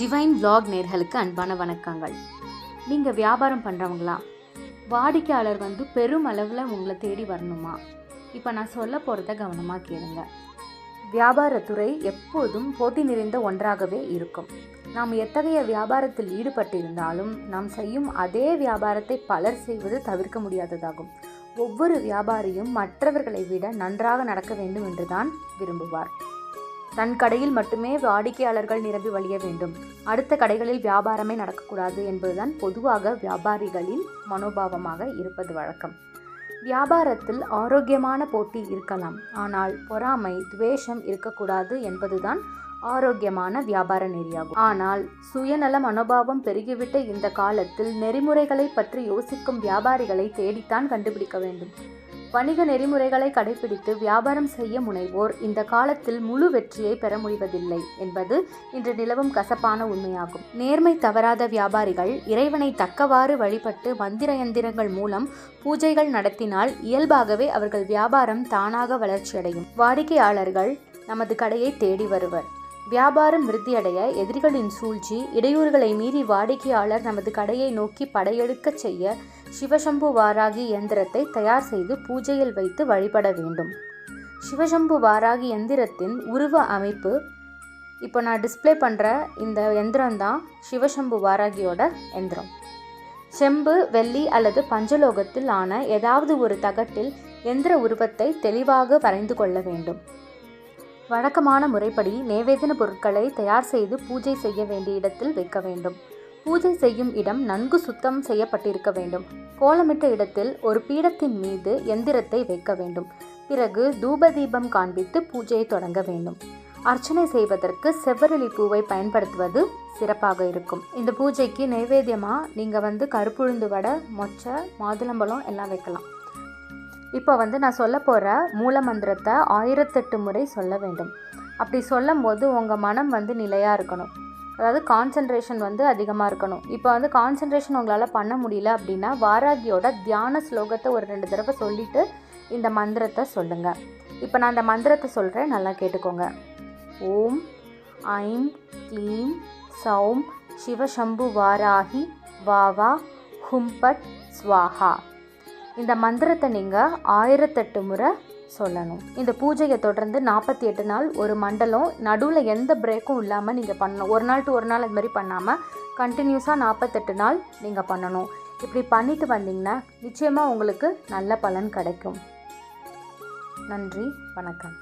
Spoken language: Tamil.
டிவைன் vlog நேர்களுக்கு அன்பான வணக்கங்கள். நீங்கள் வியாபாரம் பண்ணுறவங்களா வாடிக்கையாளர் வந்து பெரும் அளவில் உங்களை தேடி வரணுமா? இப்போ நான் சொல்ல போகிறத கவனமாக கேளுங்க. வியாபாரத்துறை எப்போதும் போட்டி நிறைந்த ஒன்றாகவே இருக்கும். நாம் எத்தகைய வியாபாரத்தில் ஈடுபட்டிருந்தாலும் நாம் செய்யும் அதே வியாபாரத்தை பலர் செய்வது தவிர்க்க முடியாததாகும். ஒவ்வொரு வியாபாரியும் மற்றவர்களை விட நன்றாக நடக்க வேண்டும் என்றுதான் விரும்புவார். தன் கடையில் மட்டுமே வாடிக்கையாளர்கள் நிரம்பி வழிய வேண்டும். அடுத்த கடைகளில் வியாபாரமே நடக்கக்கூடாது என்பதுதான் பொதுவாக வியாபாரிகளின் மனோபாவமாக இருப்பது வழக்கம். வியாபாரத்தில் ஆரோக்கியமான போட்டி இருக்கலாம். ஆனால் பொறாமை துவேஷம் இருக்கக்கூடாது என்பதுதான் ஆரோக்கியமான வியாபார நெறியாகும். ஆனால் சுயநல மனோபாவம் பெருகிவிட்ட இந்த காலத்தில் நெறிமுறைகளை பற்றி யோசிக்கும் வியாபாரிகளை தேடித்தான் கண்டுபிடிக்க வேண்டும். வணிக நெறிமுறைகளை கடைபிடித்து வியாபாரம் செய்ய முனைவோர் இந்த காலத்தில் முழு வெற்றியை பெற முடிவதில்லை என்பது இன்று நிலவும் கசப்பான உண்மையாகும். நேர்மை தவறாத வியாபாரிகள் இறைவனை தக்கவாறு வழிபட்டு மந்திர எந்திரங்கள் மூலம் பூஜைகள் நடத்தினால் இயல்பாகவே அவர்கள் வியாபாரம் தானாக வளர்ச்சியடையும். வாடிக்கையாளர்கள் நமது கடையை தேடி வருவர். வியாபாரம் விருத்தியடைய எதிரிகளின் சூழ்ச்சி இடையூறுகளை மீறி வாடிக்கையாளர் நமது கடையை நோக்கி படையெடுக்கச் செய்ய சிவசம்பு வாராகி இயந்திரத்தை தயார் செய்து பூஜையில் வைத்து வழிபட வேண்டும். சிவசம்பு வாராகி எந்திரத்தின் உருவ அமைப்பு இப்போ நான் டிஸ்ப்ளே பண்ணுற இந்த எந்திரம் தான் சிவசம்பு வாராகியோட எந்திரம். செம்பு வெள்ளி அல்லது பஞ்சலோகத்தில் ஆன ஏதாவது ஒரு தகட்டில் எந்திர உருவத்தை தெளிவாக வரைந்து கொள்ள வேண்டும். வழக்கமான முறைப்படி நேவேதன பொருட்களை தயார் செய்து பூஜை செய்ய வேண்டிய இடத்தில் வைக்க வேண்டும். பூஜை செய்யும் இடம் நன்கு சுத்தம் செய்யப்பட்டிருக்க வேண்டும். கோலமிட்ட இடத்தில் ஒரு பீடத்தின் மீது எந்திரத்தை வைக்க வேண்டும். பிறகு தூபதீபம் காண்பித்து பூஜையை தொடங்க வேண்டும். அர்ச்சனை செய்வதற்கு செவ்வரளி பூவை பயன்படுத்துவது சிறப்பாக இருக்கும். இந்த பூஜைக்கு நைவேத்தியமாக நீங்கள் வந்து கருப்புழுந்து வடை மொச்சை மாதுளம்பழம் எல்லாம் வைக்கலாம். இப்போ வந்து நான் சொல்ல போகிற மூல மந்திரத்தை ஆயிரத்தெட்டு முறை சொல்ல வேண்டும். அப்படி சொல்லும் போது உங்கள் மனம் வந்து நிலையாக இருக்கணும். அதாவது கான்சன்ட்ரேஷன் வந்து அதிகமாக இருக்கணும். இப்போ வந்து கான்சன்ட்ரேஷன் உங்களால் பண்ண முடியல அப்படின்னா வாராகியோட தியான ஸ்லோகத்தை ஒரு ரெண்டு தடவை சொல்லிவிட்டு இந்த மந்திரத்தை சொல்லுங்கள் இப்போ நான் அந்த மந்திரத்தை சொல்கிறேன் நல்லா கேட்டுக்கோங்க. ஓம் ஐம் க்ளீம் சௌம் சிவசம்பு வாராகி வாவா ஹும்பட் ஸ்வாஹா. இந்த மந்திரத்தை நீங்கள் ஆயிரத்தெட்டு முறை சொல்லணும். இந்த பூஜையை தொடர்ந்து நாற்பத்தி எட்டு நாள் ஒரு மண்டலம் நடுவில் எந்த பிரேக்கும் இல்லாமல் நீங்கள் பண்ணணும். ஒரு நாள் டு ஒரு நாள் அது மாதிரி பண்ணாமல் கண்டினியூஸாக நாற்பத்தெட்டு நாள் நீங்கள் பண்ணணும். இப்படி பண்ணிட்டு வந்தீங்கன்னா நிச்சயமாக உங்களுக்கு நல்ல பலன் கிடைக்கும். நன்றி வணக்கம்.